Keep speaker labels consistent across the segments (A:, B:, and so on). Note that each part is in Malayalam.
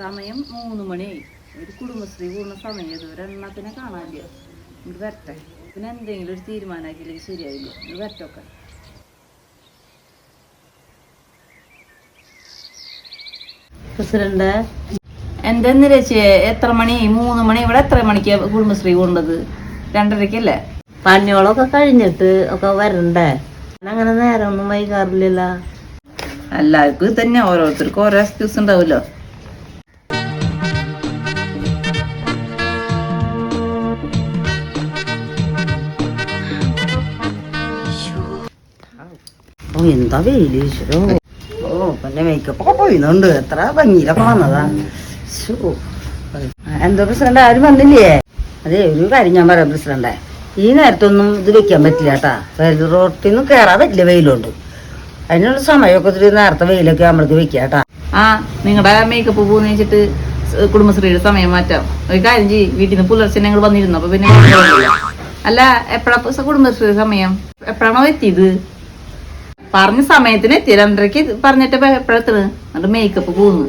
A: സമയം മൂന്ന് മണിയായി ഒരു കുടുംബശ്രീ കൂടുന്ന സമയം. ഇതുവരെ ഒരെണ്ണത്തിനെ കാണാനില്ല? ഇത് വരട്ടെ. പിന്നെ എന്തെങ്കിലും ഒരു തീരുമാനമാക്കിയില്ലെങ്കിൽ ശരിയായില്ല ഇത് വരട്ടൊക്കെ പ്രസിഡന്റ് എന്തെന്ന് ചേച്ചിയെ എത്ര മണി? മൂന്ന് മണി? ഇവിടെ എത്ര മണിക്ക് കുടുംബശ്രീ കൊണ്ടത് രണ്ടരക്കല്ലേ?
B: പണികളൊക്കെ കഴിഞ്ഞിട്ട് ഒക്കെ വരണ്ടേ? അങ്ങനെ നേരം ഒന്നും വൈകാറില്ലല്ലോ.
A: എല്ലാവർക്കും തന്നെ. ഓരോരുത്തർക്കും ഓരോ എക്സ്ക്യൂസ് ഉണ്ടാവുമല്ലോ.
B: ഓ എന്താ വെയിൽ? ഓ പിന്നെ മേക്കപ്പ് ഒക്കെ പോയിന്നുണ്ട് എത്ര ഭംഗിയിലൊക്കെ വന്നതാ. എന്തോ പ്രസിഡന്റ് ആരും വന്നില്ലേ? അതെ ഒരു കാര്യം ഞാൻ പറയാം പ്രസിഡന്റെ. ഈ നേരത്തൊന്നും ഇത് വെക്കാൻ പറ്റില്ല കേട്ടാ. റോട്ടിൽ നിന്ന് കയറാൻ പറ്റില്ല വെയിലുണ്ട്. അതിനുള്ള സമയമൊക്കെ ഒത്തിരി നേരത്തെ വെയിലൊക്കെ നമ്മൾക്ക് വെക്കാം കേട്ടാ.
A: ആ നിങ്ങളുടെ മേക്കപ്പ് പോകുന്ന വെച്ചിട്ട് കുടുംബശ്രീയുടെ സമയം മാറ്റാം. ഒരു കാര്യം ചെയ്യും വീട്ടിൽ നിന്ന് പുലർച്ചെ ഞങ്ങൾ വന്നിരുന്നു? അപ്പൊ പിന്നെ. അല്ല എപ്പോഴാ കുടുംബശ്രീ സമയം? എപ്പോഴാണോ എത്തിയത്? പറഞ്ഞ സമയത്തിന് തിരണ്ടരയ്ക്ക് പറഞ്ഞിട്ട് എപ്പോഴത്തേന് എന്നിട്ട് മേക്കപ്പ് പോകുന്നു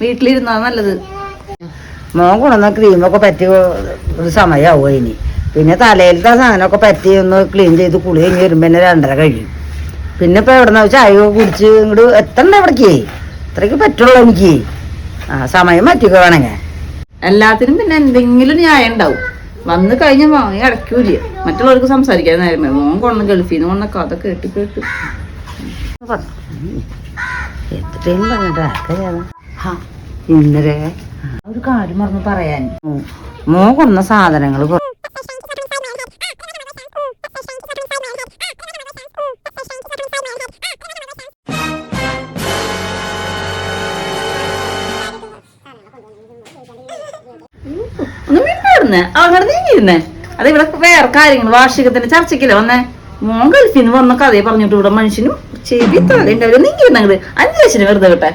A: വീട്ടിലിരുന്നാ നല്ലത്.
B: മോൻ കൊണ്ടുവന്ന ക്രീമൊക്കെ പറ്റി ഒരു സമയമാവുക ഇനി. പിന്നെ തലയിലത്തെ സാധനമൊക്കെ പറ്റി ഒന്ന് ക്ലീൻ ചെയ്ത് കുളി കഴിഞ്ഞ് വരുമ്പോൾ തന്നെ രണ്ടര കഴിയും. പിന്നെ ഇപ്പൊ എവിടെ ചായ കുടിച്ച് ഇങ്ങോട്ട് എത്തണ്ട എവിടേക്ക് ഇത്രയ്ക്ക് പറ്റുള്ളൂ എനിക്ക്. ആ സമയം പറ്റിക്കോ വേണമെങ്കിൽ
A: എല്ലാത്തിനും പിന്നെ എന്തെങ്കിലും ന്യായം ഉണ്ടാവും. വന്ന് കഴിഞ്ഞ മോ അടക്കൂല മറ്റുള്ളവർക്ക് സംസാരിക്കാൻ നേരമേ. മോൻ കൊണ്ടു ഗൾഫിൽ നിന്ന് അതൊക്കെ കേട്ട് കേട്ട്.
B: എത്രയും പറഞ്ഞിട്ട് ആർക്കറിയാതെ ഇന്നലെ ഒരു കാര്യം മറന്ന് പറയാൻ. മോ കൊന്ന സാധനങ്ങൾ
A: ഒന്ന് മിണ്ടായിരുന്നേ? അങ്ങനെ നീങ്ങിയിരുന്നേ? അത് ഇവിടെ വേറെ കാര്യങ്ങൾ വാർഷികത്തിന്റെ ചർച്ചയ്ക്കല്ലേ വന്നേ? മോൻ ഗൾഫിൽ നിന്ന് വന്ന കഥയെ പറഞ്ഞിട്ട് ഇവിടെ മനുഷ്യനും ചെവി തലയുണ്ടാവില്ല നീങ്ങിയിരുന്ന അങ്ങോട്ട് അഞ്ചു ലക്ഷം വെറുതെ വിട്ടെ.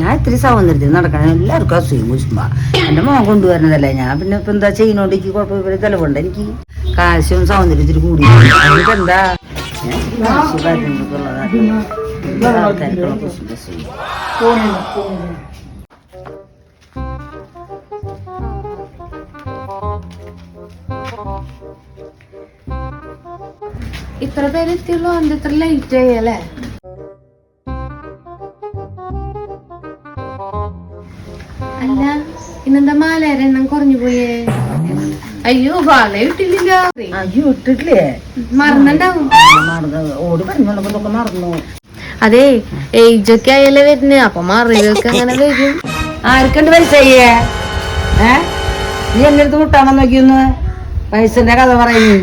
B: ഞാൻ ഇത്തിരി സൗന്ദര്യത്തിൽ നടക്കണം എല്ലാവർക്കും അസുഖം കുശുമ്പ. എന്റെ മോൻ കൊണ്ടുവരുന്നതല്ലേ? ഞാൻ പിന്നെ ഇപ്പൊ എന്താ ചെയ്യുന്നോണ്ട് എനിക്ക് കുഴപ്പമില്ല തെളിവുണ്ട് എനിക്ക് കാശും സൗന്ദര്യത്തിൽ കൂടി. എന്താ. ആൾക്കാർക്കുള്ള കുശുമ്പ്
C: ഇത്ര പേരെത്തിയുള്ളൂ എത്തിയുള്ളൂ ഇത്ര ലൈറ്റ് ആയി ആയല്ലേ അല്ല ഇന്നെന്താ മാലേരെ എണ്ണം കുറഞ്ഞു പോയേ? അയ്യോ വള ഇട്ടില്ല
B: അയ്യോ ഇട്ടിട്ടില്ലേ?
C: മറന്നുണ്ടാവും.
B: മറന്നു. ഓടി പറഞ്ഞോളൊക്കെ മറന്നു.
C: അതെ ഏജ് ഒക്കെ ആയല്ലേ വരുന്നേ അപ്പൊ മറിയൊക്കെ അങ്ങനെ വരും.
B: ആർക്കുണ്ട് പൈസയ്യേ? ഏ? നീ എന്റെ അടുത്ത് മുട്ടാൻ നോക്കിയൊന്ന് പൈസന്റെ കഥ പറയുന്നു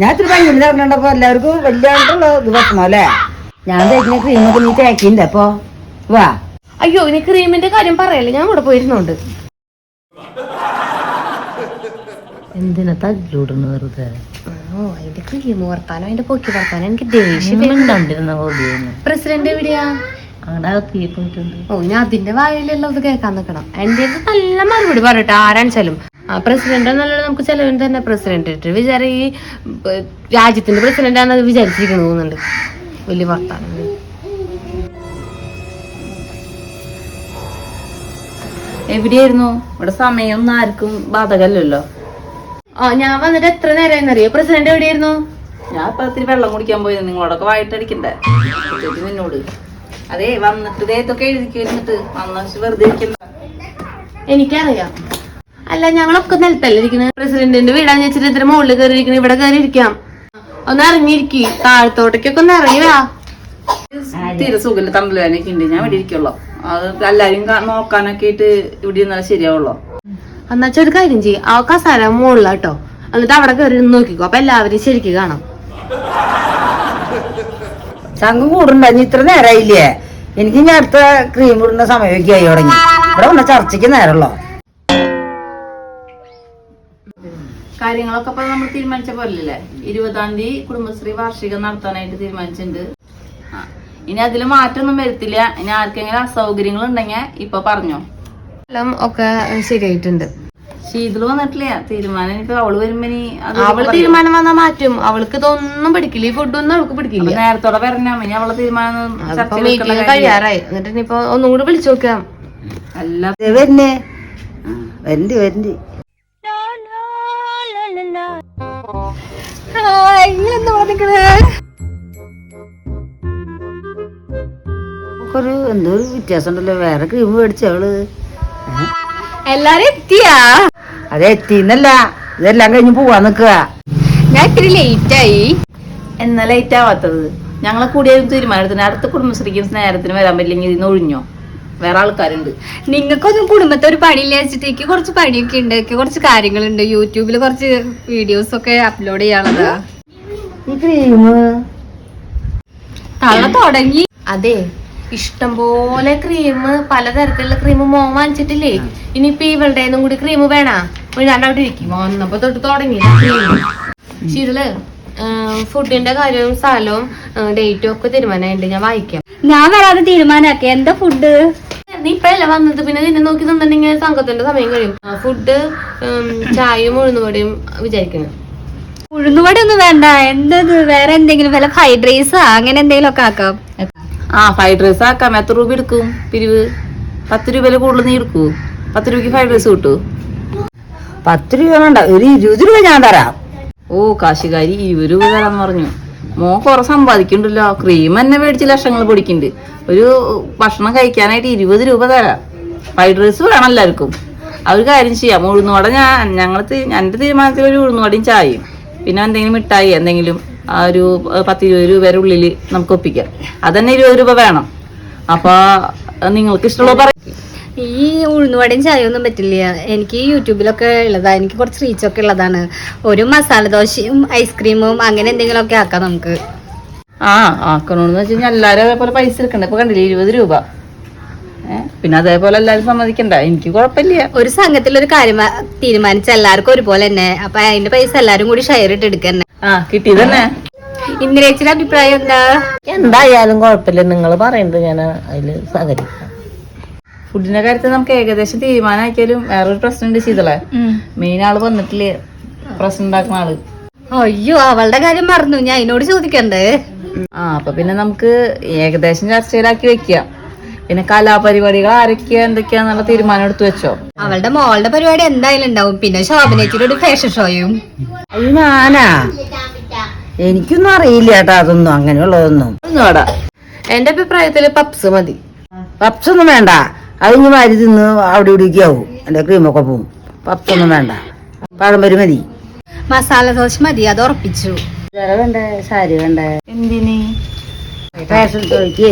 B: ഞാൻ ഇത്തിരി ഭയങ്കര പറഞ്ഞപ്പോ എല്ലാവർക്കും വല്യാണ്ടുള്ള ഇത് വെക്കണം അല്ലേ? ഞാൻ തേക്കുന്ന ക്രീമൊക്കെ നീ തേക്കിണ്ട് അപ്പൊ? വാ.
C: അയ്യോ ഇനി ക്രീമിന്റെ കാര്യം പറയല്ലേ? ഞാൻ ഇവിടെ പോയിരുന്നോണ്ട്.
B: എന്തിനാ തല്ലിവിടുന്നു വെറുതെ?
C: ഓ അതിന്റെ ക്രീം വർത്താനോ അതിന്റെ പൊക്കി വർത്താനോ. എനിക്ക് ദേഷ്യം പ്രസിഡന്റ് എവിടെയാ?
B: അവിടെ
C: ഓ ഞാൻ അതിന്റെ വായിലുള്ളത് ഇത് കേൾക്കാൻ നിക്കണം. എന്റെ നല്ല മറുപടി പറയട്ടെ ആരാണെച്ചാലും പ്രസിഡന്റ് എന്നല്ല നമുക്ക് ചിലവിന് തന്നെ പ്രസിഡന്റ് വിചാരം ഈ രാജ്യത്തിന്റെ പ്രസിഡന്റ് ആണെന്ന് വിചാരിച്ചിരിക്കുന്നു തോന്നുന്നുണ്ട്. വലിയ വർത്താനം.
A: എവിടെയായിരുന്നു? ഇവിടെ സമയമൊന്നും ആർക്കും ബാധകല്ലല്ലോ
C: ആ ഞാൻ വന്നിട്ട് എത്ര നേരം അറിയോ പ്രസിഡന്റ് എവിടെയായിരുന്നു?
A: ഞാൻ ഇപ്പൊ ഇത്തിരി വെള്ളം കുടിക്കാൻ പോയിരുന്നു. നിങ്ങളോടൊക്കെ വായിട്ടടിക്കണ്ടേ? നിന്നോട്. അതെ വന്നിട്ട് ദേഹത്തൊക്കെ ഇതൊക്കെ വരുന്നിട്ട് വന്ന വെറുതെ ഇരിക്കണ്ട.
C: എനിക്കറിയാം. അല്ല ഞങ്ങളൊക്കെ നിലത്തല്ലേ ഇരിക്കുന്നത് പ്രസിഡന്റിന്റെ വീടാന്ന് വെച്ചിട്ട് ഇത്ര മുകളിൽ കയറി ഇരിക്കുന്നത് ഇവിടെ കയറി ഇരിക്കാം ഒന്ന് ഇറങ്ങിയിരിക്കി താഴത്തോട്ടേക്കൊക്കെ ഒന്ന് ഇറങ്ങി വാ.
A: തീരെ സുഖമില്ല തമ്പലുവാനൊക്കെ ഉണ്ട്. ഞാൻ ഇവിടെ ഇരിക്കുള്ളൂ. അത് എല്ലാരും നോക്കാനൊക്കെ ആയിട്ട് ഇവിടെ ഇരുന്നാൽ ശരിയാവുള്ളൂ.
C: എന്നുവെച്ചാ ഒരു കാര്യം ചെയ്യും. ആ കസാര മുകളിലാട്ടോ. എന്നിട്ട് അവിടെ കയറി ഇരുന്ന് നോക്കിക്കോ. അപ്പൊ എല്ലാവരും ശരിക്കും കാണാം.
B: ചങ്ക് കൂടുണ്ടായി ഇത്ര നേരമായില്ലേ എനിക്ക് ഞാൻ അടുത്ത ക്രീം ഇടുന്ന സമയമൊക്കെ ആയി തുടങ്ങി. ഇവിടെ വന്ന ചർച്ചയ്ക്ക് നേരമുള്ളോ?
A: കാര്യങ്ങളൊക്കെ ഇപ്പൊ നമ്മൾ തീരുമാനിച്ച പോലല്ലേ? ഇരുപതാം തീയതി കുടുംബശ്രീ വാർഷികം നടത്താനായിട്ട് തീരുമാനിച്ചിട്ടുണ്ട്. ഇനി അതിൽ മാറ്റമൊന്നും വരുത്തില്ല. ഇനി ആർക്കെങ്കിലും അസൗകര്യങ്ങൾ ഉണ്ടെങ്കിൽ ഇപ്പൊ പറഞ്ഞോ.
C: എല്ലാം ഒക്കെ ശരിയായിട്ടുണ്ട്.
A: ശീതൾ വന്നിട്ടില്ല. തീരുമാനം ഇപ്പൊ അവൾ വരുമ്പോ
C: അവൾ തീരുമാനം വന്നാ മാറ്റും. അവൾക്ക് ഇതൊന്നും പിടിക്കില്ല. ഈ ഫുഡൊന്നും അവൾക്ക് പിടിക്കില്ല.
A: നേരത്തോടെ വരണ ഇനി അവളെ തീരുമാനം.
C: കഴിയാറായി. എന്നിട്ട് ഇനിയിപ്പോ ഒന്നും കൂടി വിളിച്ചു നോക്കാം.
A: അല്ല.
B: വരുന്നേ. വരണ്ടി വരണ്ട്. വരണ്ട് ഒരു എന്തോ ഒരു വ്യത്യാസം ഉണ്ടല്ലോ വേറെ ക്രീം മേടിച്ച അവൾ?
C: എല്ലാരും എത്തിയാ?
B: അതെ എത്തിന്നല്ല ഇതെല്ലാം കഴിഞ്ഞ് പോവാൻ നിക്കുക
C: ഞാൻ ഇത്തിരി ലേറ്റ് ആയി.
A: എന്നാ ലേറ്റ് ആവാത്തത്? ഞങ്ങളെ കൂടിയ തീരുമാനത്തിന് അടുത്ത കുടുംബശ്രീക്കും സ്നേഹത്തിന് വരാൻ പറ്റില്ലെങ്കിൽ ഇതിന്ന് ഒഴിഞ്ഞോ? വേറെ ആൾക്കാരുണ്ട്.
C: നിങ്ങൾക്കൊന്നും കുടുംബത്തെ ഒരു പണിയില്ല വെച്ചിട്ട് എനിക്ക് കുറച്ച് പണിയൊക്കെ ഉണ്ട്. എനിക്ക് കുറച്ച് കാര്യങ്ങളുണ്ട്. യൂട്യൂബിൽ കുറച്ച് വീഡിയോസ് ഒക്കെ അപ്ലോഡ് ചെയ്യാനുള്ളതാ. തള്ള തുടങ്ങി. അതെ ഇഷ്ടം പോലെ ക്രീം പലതരത്തിലുള്ള ക്രീം മോൻ വാങ്ങിച്ചിട്ടില്ലേ? ഇനിയിപ്പൊ ഇവളുടെ കൂടി ക്രീം വേണ? ഞാൻ അവിടെ ഇരിക്കും. വന്നപ്പോ തൊട്ട് തുടങ്ങി ശീതൾ ഫുഡിന്റെ കാര്യവും സ്ഥലവും ഡേറ്റും ഒക്കെ തീരുമാനമായിട്ട് ഞാൻ വായിക്കാം.
D: ഞാൻ വരാതെ തീരുമാനാക്കി എന്താ ഫുഡ്
C: നീ ഇപ്പഴല്ല വന്നത്? പിന്നെ നിന്നെ നോക്കി നിന്നിട്ടുണ്ടെങ്കിൽ സംഘത്തിന്റെ സമയം കഴിയും. ഫുഡ് ചായയും ഉഴുന്നുപടിയും വിചാരിക്കുന്നു.
D: ഉഴുന്നുവടി ഒന്നും വേണ്ട. എന്തത് വേറെ എന്തെങ്കിലും? വല്ല ഫ്രൈഡ് റൈസ് അങ്ങനെ എന്തെങ്കിലും ഒക്കെ ആക്കാം.
A: ആ ഫ്രൈഡ് റൈസ് ആക്കാം. എത്ര രൂപ എടുക്കും? പിരിവ്? പത്ത് രൂപയിൽ കൂടുതൽ നീ എടുക്കൂ പത്ത് രൂപയ്ക്ക് ഫ്രൈഡ് റൈസ് കിട്ടൂ
B: പത്ത് രൂപ വേണ്ട. ഒരു ഇരുപത് രൂപ ഞാൻ തരാം.
A: ഓ കാശുകാരി ഇരുപത് രൂപ തരാന്ന് പറഞ്ഞു. മോ കുറെ സമ്പാദിക്കണ്ടല്ലോ ക്രീം തന്നെ മേടിച്ച് ലക്ഷങ്ങൾ പൊടിക്കുന്നുണ്ട്. ഒരു ഭക്ഷണം കഴിക്കാനായിട്ട് ഇരുപത് രൂപ തരാം. ഫ്രൈഡ് റൈസ് വേണം എല്ലാവർക്കും. അവർ കാര്യം ചെയ്യാം. ഉഴുന്നുവട ഞാൻ ഞങ്ങൾ എന്റെ തീരുമാനത്തിൽ ഒരു ഉഴുന്നുവടയും ചായയും. പിന്നെ എന്തെങ്കിലും മിഠായി എന്തെങ്കിലും ആ ഒരു പത്ത് ഇരുപത് രൂപയുടെ ഉള്ളിൽ നമുക്ക് ഒപ്പിക്കാം. അതന്നെ ഇരുപത് രൂപ വേണം. അപ്പോൾ നിങ്ങൾക്ക് ഇഷ്ടമുള്ള പറയും
D: ഈ ഉഴുന്നുവടയും ചായയൊന്നും പറ്റില്ല. എനിക്ക് യൂട്യൂബിലൊക്കെ ഉള്ളതാ. എനിക്ക് കുറച്ച് റീച്ചൊക്കെ ഉള്ളതാണ്. ഒരു മസാല ദോശയും ഐസ്ക്രീമും അങ്ങനെ എന്തെങ്കിലുമൊക്കെ ആക്കാം നമുക്ക്.
A: ആ ആക്കണമെന്ന് വെച്ച് കഴിഞ്ഞാൽ എല്ലാവരും അതേപോലെ പൈസ എടുക്കണ്ട? ഇപ്പൊ കണ്ടില്ലേ ഇരുപത് രൂപ. പിന്നെ അതേപോലെ എല്ലാവരും സമ്മതിക്കണ്ട? എനിക്ക് കുഴപ്പമില്ല.
D: ഒരു സംഘത്തിൽ ഒരു കാര്യം തീരുമാനിച്ച എല്ലാവർക്കും ഒരുപോലെ തന്നെ. അപ്പൊ അതിന്റെ പൈസ എല്ലാരും കൂടി ഷെയർ ഇട്ട് എടുക്കന്നെ
A: ആ കിട്ടിയതന്നെ
D: ഇന്ദിരേച്ചിയുടെ അഭിപ്രായം എന്താ?
B: എന്തായാലും കുഴപ്പമില്ല. നിങ്ങൾ പറയുന്നത് ഞാൻ അതിൽ സഹകരിക്കാം.
A: ഫുഡിന്റെ കാര്യത്തിൽ നമുക്ക് ഏകദേശം തീരുമാനമാക്കിയാലും വേറൊരു പ്രശ്നം ഉണ്ട് ശീതളെ മെയിൻ ആൾ വന്നിട്ടില്ലേ? പ്രശ്നം ഉണ്ടാക്കുന്ന ആൾ.
D: അയ്യോ അവളുടെ കാര്യം മറന്നു. ഞാൻ അതിനോട് ചോദിക്കണ്ടേ?
A: ആ അപ്പൊ പിന്നെ നമുക്ക് ഏകദേശം ചർച്ചയിലാക്കി വെക്കാം പിന്നെ കലാപരിപാടികൾ ആരൊക്കെയാ എന്തൊക്കെയാന്നുള്ള തീരുമാനം എടുത്തു വെച്ചോ.
D: അവളുടെ മോളുടെ പരിപാടി എന്തായാലും ഉണ്ടാവും. പിന്നെ ശോഭനേച്ചിയുടെ ഒരു ഫാഷൻ ഷോയും
B: അത് ഞാനാ? എനിക്കൊന്നും അറിയില്ല കേട്ടോ അതൊന്നും അങ്ങനെയുള്ളതൊന്നും.
C: എന്റെ അഭിപ്രായത്തിൽ പപ്സ് മതി.
B: പപ്സ് ഒന്നും വേണ്ട. അത് ഇനി വാരി തിന്ന് അവിടെ ഇവിടേക്ക് ആവും. എന്റെ ക്രീമൊക്കെ പോവും. പപ്സ് ഒന്നും വേണ്ട. പഴംപരി മതി.
D: മസാല ദോശ മതി അത് ഉറപ്പിച്ചു.
B: വേണ്ടേ സാരി വേണ്ടേ
A: എന്തിന്?
B: ഫാഷൻ ഷോയ്ക്ക്